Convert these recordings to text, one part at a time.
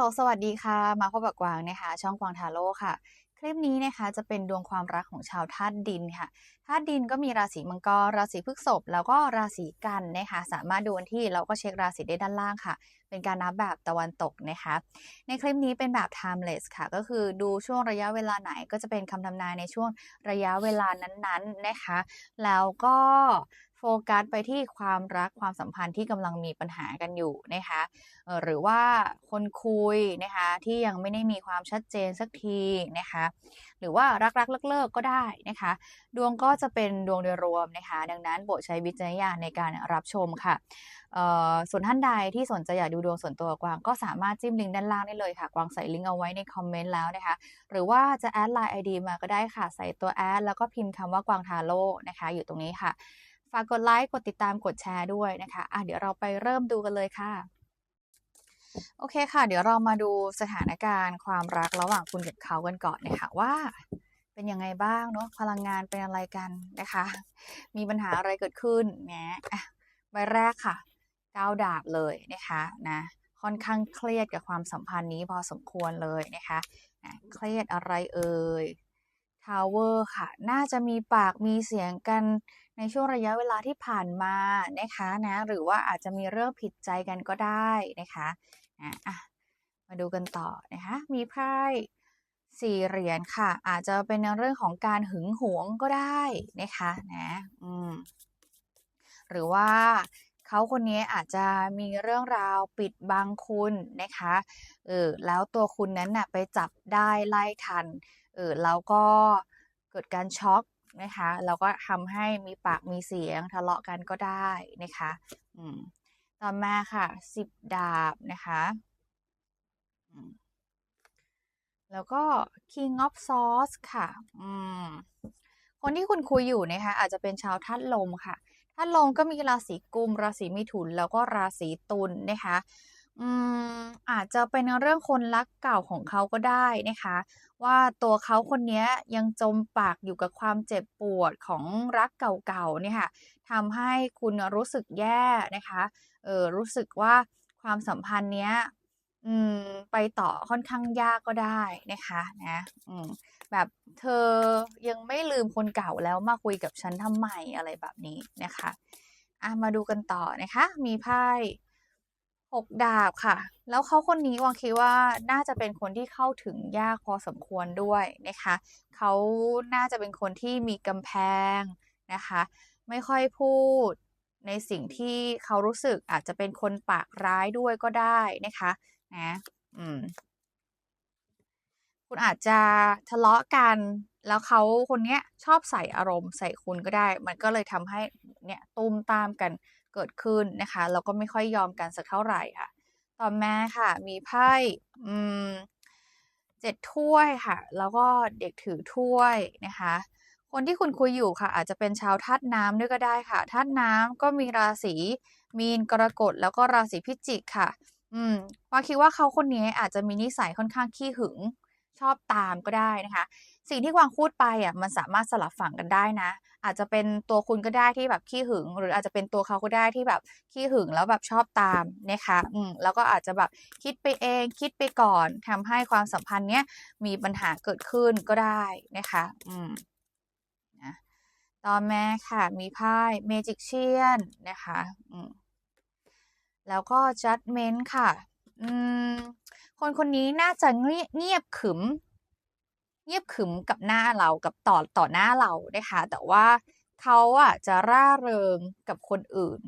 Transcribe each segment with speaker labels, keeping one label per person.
Speaker 1: ลสวัสดีค่ะ มาพบกับกวางนะคะ ช่องกวางทาโร่ค่ะ คลิปนี้นะคะจะเป็นดวงความรักของชาวธาตุดินค่ะ ธาตุดินก็มีราศีมังกร ราศีพฤษภ แล้วก็ราศีกันนะคะ สามารถดูวันที่แล้วก็เช็คราศีได้ด้านล่างค่ะ เป็นการนับแบบตะวันตกนะคะ ในคลิปนี้เป็นแบบ timeless ค่ะ ก็คือดูช่วงระยะเวลาไหนก็จะเป็นคำทำนายในช่วงระยะเวลานั้นๆนะคะ แล้วก็ โฟกัสไปที่ความรักความสัมพันธ์ที่กำลังมีปัญหากันอยู่นะคะหรือว่าคนคุยนะคะที่ยังไม่ได้มีความชัดเจนสักทีนะคะหรือว่ารักๆเลิกๆก็ได้นะคะดวงก็จะเป็นดวงโดยรวมนะคะดังนั้นโปรดใช้วิจารณญาณในการรับชมค่ะส่วนท่านใดที่สนใจอยากดูดวงส่วนตัวกวางก็สามารถจิ้มลิงก์ด้านล่างได้เลยค่ะ กวางใส่ลิงก์เอาไว้ในคอมเมนต์แล้วนะคะ หรือว่าจะแอดไลน์ ID มาก็ได้ค่ะ ใส่ตัวแอดแล้วก็พิมพ์คำว่ากวางทาโร่นะคะ อยู่ตรงนี้ค่ะ ฝากกดไลค์ กดติดตาม กดแชร์ด้วยนะคะอะเดี๋ยวเราไปเริ่มดูกันเลยค่ะ โอเคค่ะ เดี๋ยวเรามาดูสถานการณ์ความรักระหว่างคุณกับเขากันก่อนนะคะว่าเป็นยังไงบ้างเนาะพลังงานเป็นอะไรกันนะคะ มีปัญหาอะไรเกิดขึ้นแหมอะใบแรกค่ะก้าวดาบเลยนะคะนะค่อนข้างเครียดกับความสัมพันธ์นี้พอสมควรเลยนะคะนะเครียดอะไรเอ่ยทาวเวอร์ค่ะ น่าจะมีปากมีเสียงกัน ในช่วงระยะเวลาที่ผ่านมานะคะนะหรือว่าอาจจะมีเรื่องผิดใจกันก็ได้นะคะนะอะมาดูกันต่อนะคะมีไพ่สี่เหรียญค่ะ อาจจะเป็นเรื่องของการหึงหวงก็ได้นะคะนะอืมหรือว่าเขาคนนี้อาจจะมีเรื่องราวปิดบังคุณนะคะเออแล้วตัวคุณนั้นน่ะไปจับได้ไล่ทันเออแล้วก็เกิดการช็อก นะคะแล้วก็ทำให้มีปากมีเสียงทะเลาะกันก็ได้นะคะอืมต่อมาค่ะสิบดาบนะคะแล้วก็ King of Swords ค่ะอืมคนที่คุณคุยอยู่นะคะอาจจะเป็นชาวธาตุลมค่ะธาตุลมก็มีราศีกุม ราศีมิถุน แล้วก็ราศีตุลนะคะ อืมอาจจะเป็นเรื่องคนรักเก่าของเขาก็ได้นะคะ ว่าตัวเขาคนนี้ยังจมปากอยู่กับความเจ็บปวดของรักเก่าๆเนี่ยค่ะทำให้คุณรู้สึกแย่นะคะเออรู้สึกว่าความสัมพันธ์เนี้ยอืมไปต่อค่อนข้างยากก็ได้นะคะนะอืมแบบเธอยังไม่ลืมคนเก่าแล้วมาคุยกับฉันทำไมอะไรแบบนี้นะคะอะมาดูกันต่อนะคะ มีไพ่ หกดาบค่ะ แล้วเขาคนนี้วางคิดว่าน่าจะเป็นคนที่เข้าถึงยากพอสมควรด้วยนะคะ เขาน่าจะเป็นคนที่มีกำแพงนะคะ ไม่ค่อยพูดในสิ่งที่เขารู้สึกอาจจะเป็นคนปากร้ายด้วยก็ได้นะคะนะอืมคุณอาจจะทะเลาะกัน แล้วเขาคนเนี้ยชอบใส่อารมณ์ใส่คุณก็ได้ มันก็เลยทำให้เนี่ยตุ้มตามกัน เกิดขึ้นนะคะแล้วก็ไม่ค่อยยอมกันสักเท่าไหร่ค่ะ ต่อมาค่ะ มีไพ่เจ็ดถ้วยค่ะ แล้วก็เด็กถือถ้วยนะคะ คนที่คุณคุยอยู่ค่ะ อาจจะเป็นชาวธาตุน้ำด้วยก็ได้ค่ะธาตุน้ำก็มีราศีมีนกรกฎแล้วก็ราศีพิจิกค่ะ อืมว่าคิดว่าเขาคนนี้อาจจะมีนิสัยค่อนข้างขี้หึงชอบตามก็ได้นะคะ สิ่งที่กวางพูดไปอะมันสามารถสลับฝั่งกันได้นะ อาจจะเป็นตัวคุณก็ได้ที่แบบขี้หึง หรืออาจจะเป็นตัวเขาก็ได้ที่แบบขี้หึงแล้วแบบชอบตามนะคะอืมแล้วก็อาจจะแบบคิดไปเองคิดไปก่อนทำให้ความสัมพันธ์เนี้ยมีปัญหาเกิดขึ้นก็ได้นะคะอืมนะต่อมาค่ะมีไพ่เมจิกเชียนนะคะอืมแล้วก็ judgment ค่ะ อืมคนคนนี้น่าจะเงียบเงียบขึม เงียบขึมกับหน้าเรากับต่อต่อหน้าเรานะคะ แต่ว่าเขาอะจะร่าเริงกับคนอื่น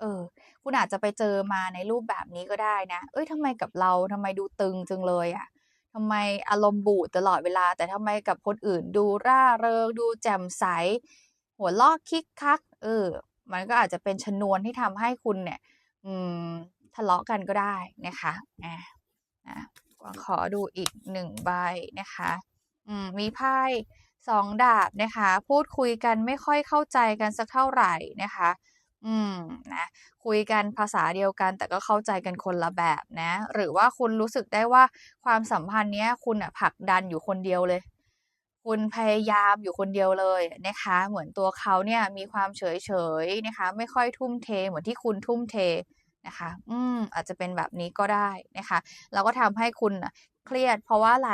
Speaker 1: เออ คุณอาจจะไปเจอมาในรูปแบบนี้ก็ได้นะ เอ้ยทำไมกับเราทำไมดูตึงจังเลยอะทำไมอารมณ์บูดตลอดเวลา แต่ทำไมกับคนอื่น ดูร่าเริง ดูแจ่มใส หัวลอกคิกคัก เออ มันก็อาจจะเป็นชนวนที่ทำให้คุณเนี่ย อืม ทะเลาะกันก็ได้นะคะอ่า ขอดูอีกหนึ่งใบนะคะอืมมีไพ่สองดาบนะคะ พูดคุยกันไม่ค่อยเข้าใจกันสักเท่าไหร่นะคะ อืมนะคุยกันภาษาเดียวกัน แต่ก็เข้าใจกันคนละแบบนะ หรือว่าคุณรู้สึกได้ว่าความสัมพันธ์เนี้ย คุณอะผลักดันอยู่คนเดียวเลย คุณพยายามอยู่คนเดียวเลยนะคะ เหมือนตัวเขาเนี่ยมีความเฉยเฉยนะคะ ไม่ค่อยทุ่มเทเหมือนที่คุณทุ่มเท นะคะ อืม อาจจะเป็นแบบนี้ก็ได้นะคะแล้วก็ทำให้คุณน่ะเครียด เพราะว่าอะไร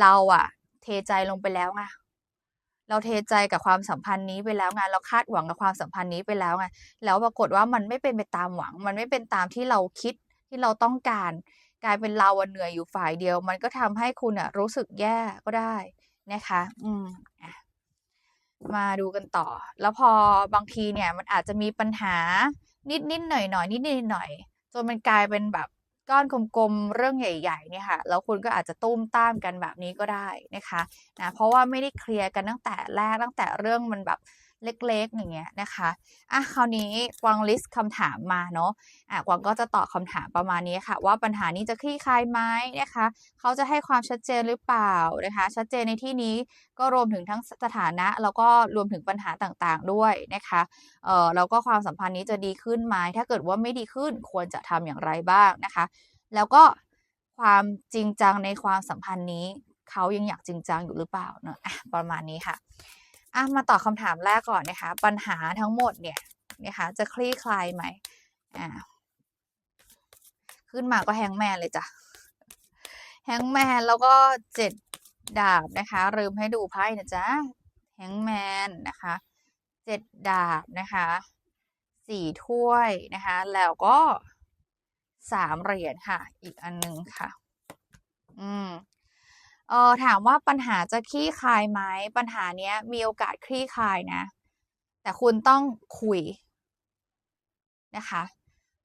Speaker 1: เราอะเทใจลงไปแล้วไงเราเทใจกับความสัมพันธ์นี้ไปแล้วไงเราคาดหวังกับความสัมพันธ์นี้ไปแล้วไงแล้วปรากฏว่ามันไม่เป็นไปตามหวัง มันไม่เป็นตามที่เราคิดที่เราต้องการ กลายเป็นเราเหนื่อยอยู่ฝ่ายเดียว มันก็ทำให้คุณน่ะรู้สึกแย่ก็ได้นะคะ อืมมาดูกันต่อ แล้วพอบางทีเนี่ยมันอาจจะมีปัญหา นิดๆหน่อยๆนิดๆหน่อยๆจนมันกลายเป็นแบบก้อนกลมๆเรื่องใหญ่ๆเนี่ยค่ะแล้วคุณก็อาจจะตุ้มต้ามกันแบบนี้ก็ได้นะคะนะเพราะว่าไม่ได้เคลียร์กันตั้งแต่แรกตั้งแต่เรื่องมันแบบ เล็กๆ อย่างเงี้ยนะคะอะคราวนี้กวางลิสต์คำถามมาเนาะอะกวางก็จะตอบคำถามประมาณนี้ค่ะ ว่าปัญหานี้จะคลี่คลายไหมนะคะ เขาจะให้ความชัดเจนหรือเปล่านะคะ ชัดเจนในที่นี้ก็รวมถึงทั้งสถานะ แล้วก็รวมถึงปัญหาต่างๆด้วยนะคะเอ่อแล้วก็ความสัมพันธ์นี้จะดีขึ้นไหมถ้าเกิดว่าไม่ดีขึ้นควรจะทำอย่างไรบ้างนะคะ แล้วก็ความจริงจังในความสัมพันธ์นี้ เขายังอยากจริงจังอยู่หรือเปล่าเนาะประมาณนี้ค่ะ อะมาตอบคำถามแรกก่อนนะคะ ปัญหาทั้งหมดเนี่ยนะคะจะคลี่คลายไหมอ่าขึ้นมาก็ Hangman เลยจ้ะ Hangman แล้วก็7ดดาบนะคะลืมให้ดูไพ่นะจ๊ะ Hangman นะคะ7ดดาบนะคะ4ถ้วยนะคะ แล้วก็3เหรียญค่ะ อีกอันหนึ่งค่ะ อืม เออถามว่าปัญหาจะคลี่คลายไหมปัญหาเนี้ย มีโอกาสคลี่คลายนะ แต่คุณต้องคุยนะคะ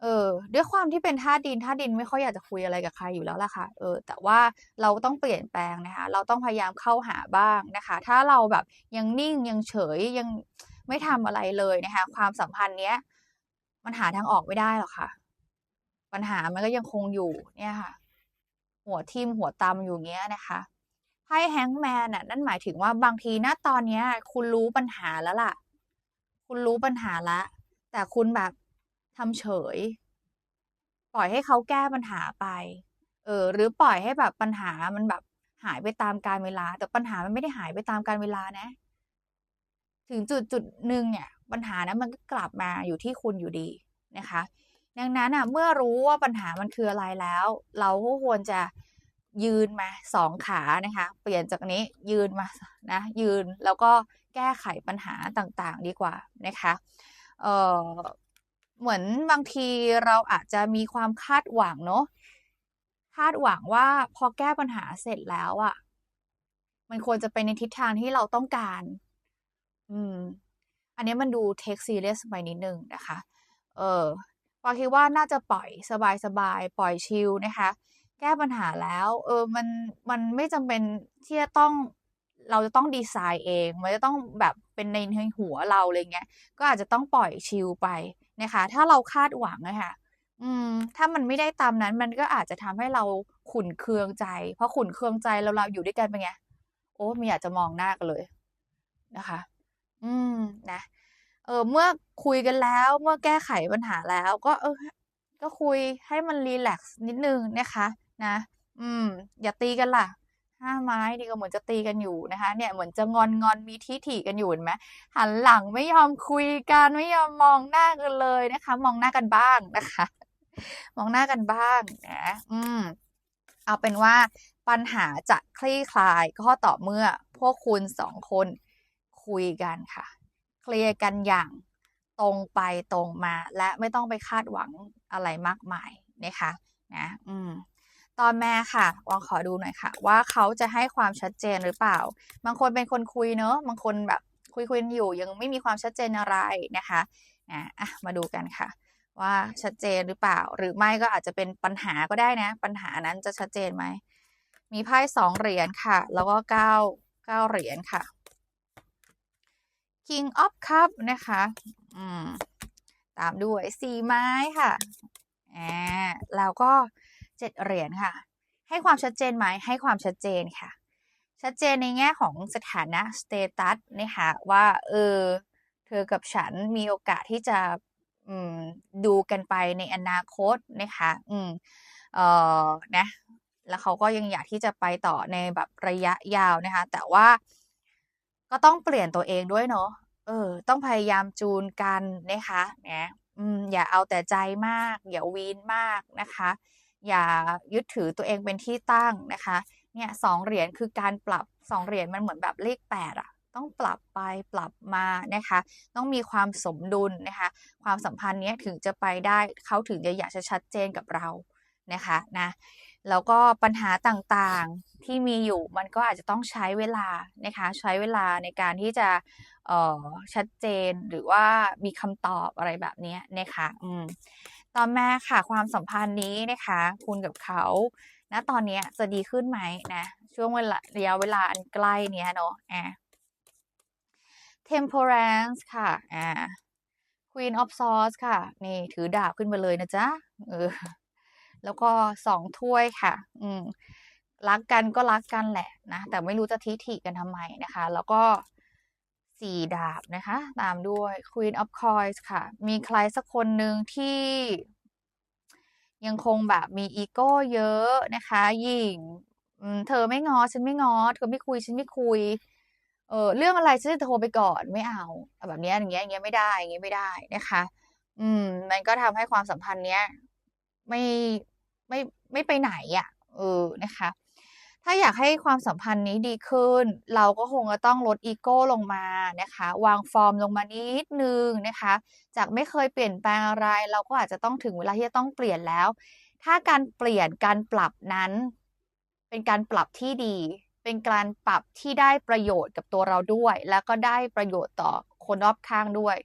Speaker 1: เออ ด้วยความที่เป็นธาดินธาดินไม่ค่อยอยากจะคุยอะไรกับใครอยู่แล้วล่ะค่ะ เออ แต่ว่าเราต้องเปลี่ยนแปลงนะคะ เราต้องพยายามเข้าหาบ้างนะคะ ถ้าเราแบบยังนิ่งยังเฉยยังไม่ทำอะไรเลยนะคะ ความสัมพันธ์เนี้ยมันหาทางออกไม่ได้หรอกค่ะ ปัญหามันก็ยังคงอยู่เนี่ยค่ะ หัวทิ่มหัวตำอยู่เงี้ยนะคะ ไพ่ Hangman น่ะนั่นหมายถึงว่าบางทีณตอนเนี้ย คุณรู้ปัญหาแล้วล่ะ คุณรู้ปัญหาแล้วแต่คุณแบบทำเฉย ปล่อยให้เขาแก้ปัญหาไป เออ หรือปล่อยให้แบบปัญหามันแบบหายไปตามกาลเวลา แต่ปัญหามันไม่ได้หายไปตามกาลเวลานะ ถึงจุดๆหนึ่งเนี่ย ปัญหานั้นมันก็กลับมาอยู่ที่คุณอยู่ดีนะคะ ดังนั้นน่ะ เมื่อรู้ว่าปัญหามันคืออะไรแล้ว เราก็ควรจะ ยืนมา2ขานะคะ เปลี่ยนจากนี้ยืนมานะยืนแล้วก็แก้ไขปัญหาต่างๆ ดีกว่านะคะเออเหมือนบางทีเราอาจจะมีความคาดหวังเนาะคาดหวังว่าพอแก้ปัญหาเสร็จแล้วอะมันควรจะไปในทิศทางที่เราต้องการ อืม อันนี้มันดู take serious ไปนิดนึงนะคะ เออกวางคิดว่าน่าจะปล่อยสบายๆ ปล่อยชิลนะคะ แก้ปัญหาแล้ว เออมันมันไม่จำเป็นที่จะต้องเราจะต้องดีไซน์เอง มันจะต้องแบบเป็นในหัวเราอะไรเงี้ย ก็อาจจะต้องปล่อยชิลไปนะคะ ถ้าเราคาดหวังอะค่ะอืม ถ้ามันไม่ได้ตามนั้น มันก็อาจจะทำให้เราขุนเคืองใจพอขุนเคืองใจแล้วเราอยู่ด้วยกันเป็นไง โอ้ไม่อยากจะมองหน้ากันเลยนะคะ อืม นะ เออ เมื่อคุยกันแล้ว เมื่อแก้ไขปัญหาแล้ว ก็เออ ก็คุยให้มันรีแลกซ์นิดนึงนะคะ นะ อืม อย่าตีกันล่ะ5ไม้นี่ก็เหมือนจะตีกันอยู่นะคะ เนี่ยเหมือนจะงอนๆมีทิฐิกันอยู่เห็นไหมหันหลังไม่ยอมคุยกันไม่ยอมมองหน้ากันเลยนะคะ มองหน้ากันบ้างนะคะ มองหน้ากันบ้างนะอืม เอาเป็นว่าปัญหาจะคลี่คลายก็ต่อเมื่อพวกคุณ2คนคุยกันค่ะ เคลียร์กันอย่างตรงไปตรงมา และไม่ต้องไปคาดหวังอะไรมากมายนะคะ นะ อืม ต่อมาค่ะกวางขอดูหน่อยค่ะ ว่าเขาจะให้ความชัดเจนหรือเปล่า บางคนเป็นคนคุยเนาะบางคนแบบคุยๆกันอยู่ยังไม่มีความชัดเจนอะไรนะคะนะอะมาดูกันค่ะ ว่าชัดเจนหรือเปล่า หรือไม่ก็อาจจะเป็นปัญหาก็ได้นะ ปัญหานั้นจะชัดเจนไหมมีไพ่2เหรียญค่ะ แล้วก็9 9เก้าเหรียญค่ะ King of Cup นะคะอืมตามด้วย4ไม้ค่ะอาแล้วก็ 7เหรียญค่ะ ให้ความชัดเจนไหมให้ความชัดเจนค่ะ ชัดเจนในแง่ของสถานะสเตตัสนะคะว่าเออเธอกับฉันมีโอกาสที่จะดูกันไปในอนาคตนะคะอืมเออนะแล้วเขาก็ยังอยากที่จะไปต่อในแบบระยะยาวนะคะ แต่ว่าก็ต้องเปลี่ยนตัวเองด้วยเนาะเออ ต้องพยายามจูนกันนะคะนะอืมอย่าเอาแต่ใจมาก อย่าวีนมากนะคะ อย่ายึดถือตัวเองเป็นที่ตั้งนะคะเนี่ยสองเหรียญคือการปรับสองเหรียญมันเหมือนแบบเลขแปดอะต้องปรับไปปรับมานะคะ ต้องมีความสมดุลนะคะ ความสัมพันธ์เนี้ยถึงจะไปได้เขาถึงจะอยากจะชัดเจนกับเรานะคะนะแล้วก็ปัญหาต่างๆที่มีอยู่มันก็อาจจะต้องใช้เวลานะคะใช้เวลาในการที่จะเอ่อชัดเจนหรือว่ามีคำตอบอะไรแบบนี้นะคะอืม ต่อมาค่ะความสัมพันธ์นี้นะคะ คุณกับเขาณตอนนี้จะดีขึ้นไหมนะ ช่วงเวลาระยะเวลาอันใกล้เนี้ยเนาะอะ temperance ค่ะอ่า queen of swords ค่ะ นี่ถือดาบขึ้นมาเลยนะจ๊ะเออแล้วก็สองถ้วยค่ะ อืมรักกันก็รักกันแหละนะ แต่ไม่รู้จะทิฐิกันทำไมนะคะ แล้วก็ สี่ดาบนะคะ ตามด้วย Queen of Coins ค่ะ มีใครสักคนหนึ่งที่ยังคงแบบมีอีโก้เยอะนะคะหญิงเธอไม่งอฉันไม่งอ เธอไม่คุยฉันไม่คุย เออเรื่องอะไรฉันจะโทรไปก่อนไม่เอาแบบนี้อย่างเงี้ยอย่างเงี้ยไม่ได้อย่างเงี้ยไม่ได้นะคะ อืม มันก็ทำให้ความสัมพันธ์เนี้ยไม่ไม่ไม่ไปไหนอะ เออนะคะ ถ้าอยากให้ความสัมพันธ์นี้ดีขึ้น เราก็คงจะต้องลดอีโก้ลงมานะคะ วางฟอร์มลงมานิดนึงนะคะ จากไม่เคยเปลี่ยนแปลงอะไร เราก็อาจจะต้องถึงเวลาที่จะต้องเปลี่ยนแล้ว ถ้าการเปลี่ยนการปรับนั้น เป็นการปรับที่ดี เป็นการปรับที่ได้ประโยชน์กับตัวเราด้วย แล้วก็ได้ประโยชน์ต่อคนรอบข้างด้วย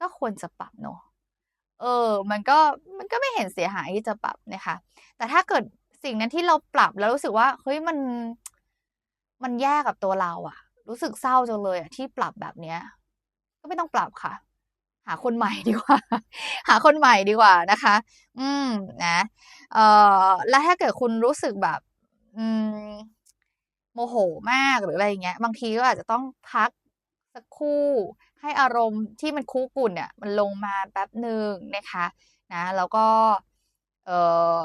Speaker 1: ก็ควรจะปรับเนอะเออ มันก็มันก็ไม่เห็นเสียหายที่จะปรับนะคะ แต่ถ้าเกิด สิ่งนั้นที่เราปรับแล้วรู้สึกว่าเฮ้ยมัน มันแย่กับตัวเราอะรู้สึกเศร้าจังเลยอะที่ปรับแบบเนี้ย ก็ไม่ต้องปรับค่ะ หาคนใหม่ดีกว่า หาคนใหม่ดีกว่านะคะ อืมนะเอ่อแล้วถ้าเกิดคุณรู้สึกแบบ อืม โมโหมากหรืออะไรอย่างเงี้ย บางทีก็อาจจะต้องพักสักครู่ให้อารมณ์ที่มันคุกุ่นเนี่ย มันลงมาแป๊บหนึ่งนะคะ นะ แล้วก็ เอ่อ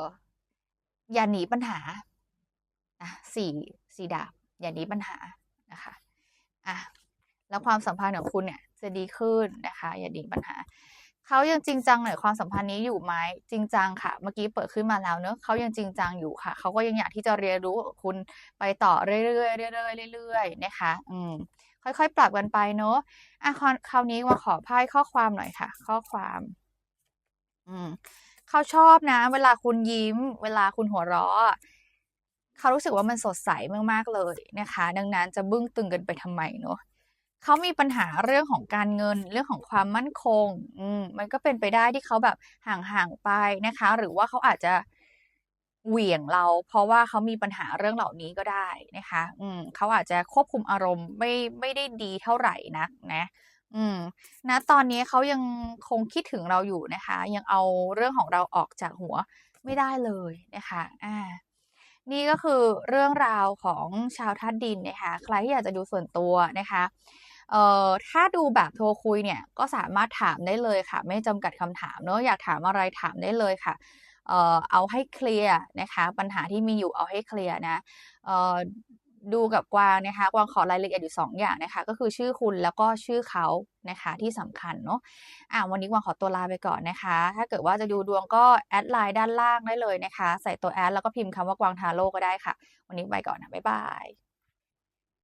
Speaker 1: อย่าหนีปัญหาอะสี่สี่ดาบ อย่าหนีปัญหานะคะอะแล้วความสัมพันธ์ของคุณเนี่ยจะดีขึ้นนะคะ อย่าหนีปัญหาเขายังจริงจังในความสัมพันธ์นี้อยู่ไหมจริงจังค่ะ เมื่อกี้เปิดขึ้นมาแล้วเนอะเขายังจริงจังอยู่ค่ะเขาก็ยังอยากที่จะเรียนรู้คุณไปต่อเรื่อยๆเรื่อยๆเรื่อยๆนะคะ อืม ค่อยๆ ปรับกันไปเนอะอะคราวนี้มาขอไพ่ข้อความหน่อยค่ะ ข้อความ อืม เขาชอบนะ เวลาคุณยิ้ม เวลาคุณหัวเราะเขารู้สึกว่ามันสดใสมากๆเลยนะคะ ดังนั้นจะบึ้งตึงกันไปทำไมเนอะเขามีปัญหาเรื่องของการเงินเรื่องของความมั่นคง อืมมันก็เป็นไปได้ที่เขาแบบห่างๆไปนะคะ หรือว่าเขาอาจจะเหวี่ยงเรา เพราะว่าเขามีปัญหาเรื่องเหล่านี้ก็ได้นะคะ อืมเขาอาจจะควบคุมอารมณ์ไม่ไม่ได้ดีเท่าไหร่นักนะ อืมณตอนนี้เขายังคงคิดถึงเราอยู่นะคะ ยังเอาเรื่องของเราออกจากหัวไม่ได้เลยนะคะอ่านี่ก็คือเรื่องราวของชาวธาตุดินนะคะใครที่อยากจะดูส่วนตัวนะคะเอ่อถ้าดูแบบโทรคุยเนี่ยก็สามารถถามได้เลยค่ะ ไม่จำกัดคำถามเนอะอยากถามอะไรถามได้เลยค่ะเอ่อเอาให้เคลียร์นะคะ ปัญหาที่มีอยู่เอาให้เคลียร์นะเอ่อ ดูกับกวางนะคะ กวางขอรายละเอียดอยู่ 2 อย่างนะคะ ก็คือชื่อคุณแล้วก็ชื่อเขานะคะที่สำคัญเนาะอ่าวันนี้กวางขอตัวลาไปก่อนนะคะ ถ้าเกิดว่าจะดูดวงก็แอดไลน์ด้านล่างได้เลยนะคะ ใส่ตัวแอดแล้วก็พิมพ์คำว่ากวางทาโร่ก็ได้ค่ะ วันนี้ไปก่อนนะบ๊ายบาย